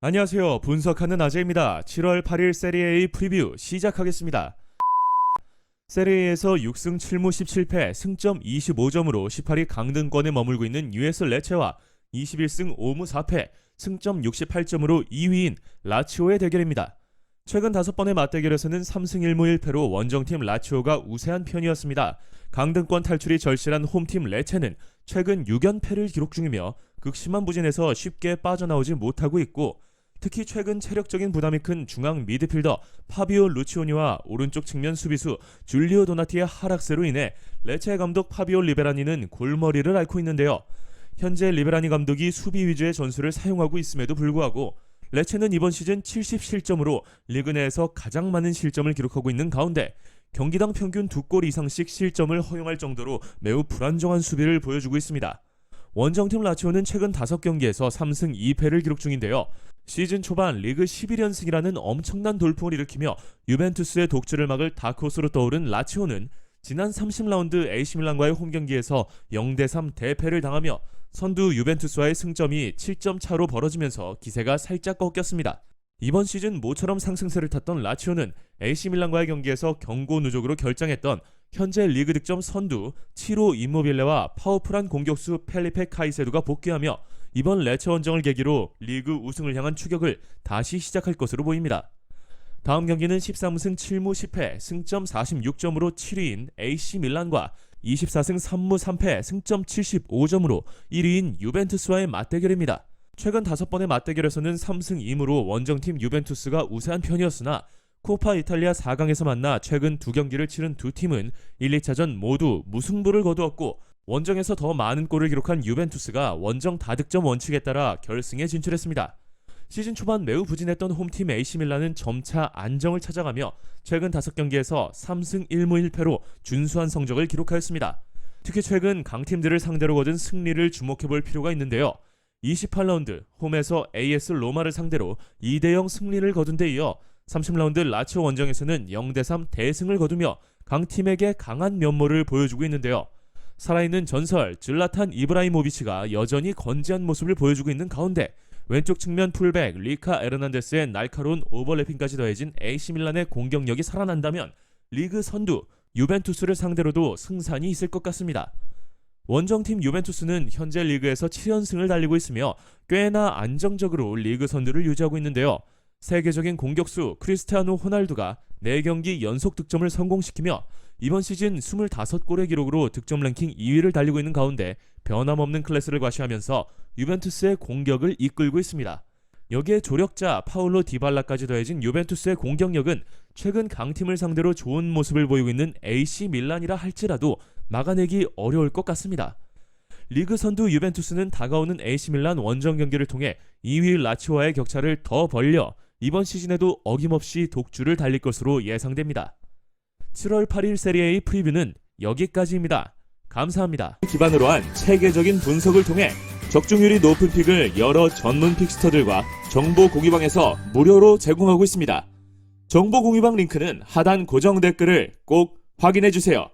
안녕하세요. 분석하는 아재입니다. 7월 8일 세리에 A 프리뷰 시작하겠습니다. 세리에에서 6승 7무 17패, 승점 25점으로 18위 강등권에 머물고 있는 US 레체와 21승 5무 4패, 승점 68점으로 2위인 라치오의 대결입니다. 최근 5번의 맞대결에서는 3승 1무 1패로 원정팀 라치오가 우세한 편이었습니다. 강등권 탈출이 절실한 홈팀 레체는 최근 6연패를 기록 중이며 극심한 부진에서 쉽게 빠져나오지 못하고 있고 특히 최근 체력적인 부담이 큰 중앙 미드필더 파비오 루치오니와 오른쪽 측면 수비수 줄리오 도나티의 하락세로 인해 레체 감독 파비오 리베라니는 골머리를 앓고 있는데요. 현재 리베라니 감독이 수비 위주의 전술을 사용하고 있음에도 불구하고 레체는 이번 시즌 70실점으로 리그 내에서 가장 많은 실점을 기록하고 있는 가운데 경기당 평균 두 골 이상씩 실점을 허용할 정도로 매우 불안정한 수비를 보여주고 있습니다. 원정팀 라치오는 최근 5경기에서 3승 2패를 기록 중인데요. 시즌 초반 리그 11연승이라는 엄청난 돌풍을 일으키며 유벤투스의 독주를 막을 다크호스로 떠오른 라치오는 지난 30라운드 AC밀란과의 홈경기에서 0대3 대패를 당하며 선두 유벤투스와의 승점이 7점 차로 벌어지면서 기세가 살짝 꺾였습니다. 이번 시즌 모처럼 상승세를 탔던 라치오는 AC밀란과의 경기에서 경고 누적으로 결정했던 현재 리그 득점 선두 7호 임모빌레와 파워풀한 공격수 펠리페 카이세도가 복귀하며 이번 레체 원정을 계기로 리그 우승을 향한 추격을 다시 시작할 것으로 보입니다. 다음 경기는 13승 7무 10패 승점 46점으로 7위인 AC 밀란과 24승 3무 3패 승점 75점으로 1위인 유벤투스와의 맞대결입니다. 최근 5번의 맞대결에서는 3승 2무로 원정팀 유벤투스가 우세한 편이었으나 코파 이탈리아 4강에서 만나 최근 두 경기를 치른 두 팀은 1, 2차전 모두 무승부를 거두었고 원정에서 더 많은 골을 기록한 유벤투스가 원정 다득점 원칙에 따라 결승에 진출했습니다. 시즌 초반 매우 부진했던 홈팀 AC밀란은 점차 안정을 찾아가며 최근 5경기에서 3승 1무 1패로 준수한 성적을 기록하였습니다. 특히 최근 강팀들을 상대로 거둔 승리를 주목해 볼 필요가 있는데요. 28라운드 홈에서 AS 로마를 상대로 2대0 승리를 거둔 데 이어 30라운드 라치오 원정에서는 0대3 대승을 거두며 강팀에게 강한 면모를 보여주고 있는데요. 살아있는 전설 질라탄 이브라이모비치가 여전히 건재한 모습을 보여주고 있는 가운데 왼쪽 측면 풀백 리카 에르난데스의 날카로운 오버래핑까지 더해진 AC밀란의 공격력이 살아난다면 리그 선두 유벤투스를 상대로도 승산이 있을 것 같습니다. 원정팀 유벤투스는 현재 리그에서 7연승을 달리고 있으며 꽤나 안정적으로 리그 선두를 유지하고 있는데요. 세계적인 공격수 크리스티아노 호날두가 4경기 연속 득점을 성공시키며 이번 시즌 25골의 기록으로 득점 랭킹 2위를 달리고 있는 가운데 변함없는 클래스를 과시하면서 유벤투스의 공격을 이끌고 있습니다. 여기에 조력자 파울로 디발라까지 더해진 유벤투스의 공격력은 최근 강팀을 상대로 좋은 모습을 보이고 있는 AC 밀란이라 할지라도 막아내기 어려울 것 같습니다. 리그 선두 유벤투스는 다가오는 AC 밀란 원정 경기를 통해 2위 라치오와의 격차를 더 벌려 이번 시즌에도 어김없이 독주를 달릴 것으로 예상됩니다. 7월 8일 세리에의 프리뷰는 여기까지입니다. 감사합니다. 기반으로 한 체계적인 분석을 통해 적중률이 높은 픽을 여러 전문 픽스터들과 정보 공유방에서 무료로 제공하고 있습니다. 정보 공유방 링크는 하단 고정 댓글을 꼭 확인해 주세요.